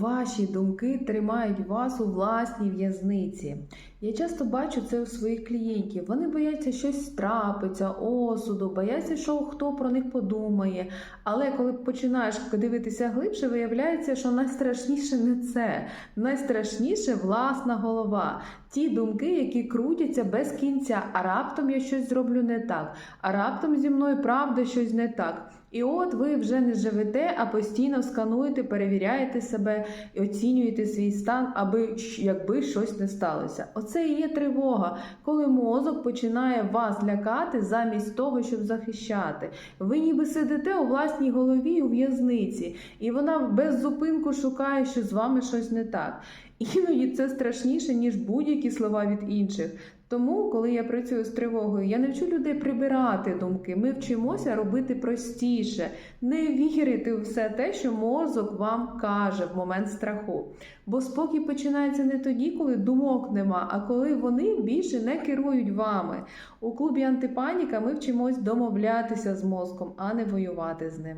ваші думки тримають вас у власній в'язниці. Я часто бачу це у своїх клієнтів. Вони бояться щось трапиться, осуду, бояться, що хто про них подумає. Але коли починаєш дивитися глибше, виявляється, що найстрашніше не це. Найстрашніше власна голова. Ті думки, які крутяться без кінця, а раптом я щось зроблю не так, а раптом зі мною правда щось не так. І от ви вже не живете, а постійно скануєте, перевіряєте себе і оцінюєте свій стан, аби якби щось не сталося. Оце і є тривога, коли мозок починає вас лякати замість того, щоб захищати. Ви ніби сидите у власній голові у в'язниці, і вона без зупинку шукає, що з вами щось не так. Іноді це страшніше, ніж будь-які слова від інших. Тому, коли я працюю з тривогою, я не вчу людей прибирати думки. Ми вчимося робити простіше, не вірити у все те, що мозок вам каже в момент страху. Бо спокій починається не тоді, коли думок нема, а коли вони більше не керують вами. У клубі антипаніка ми вчимось домовлятися з мозком, а не воювати з ним.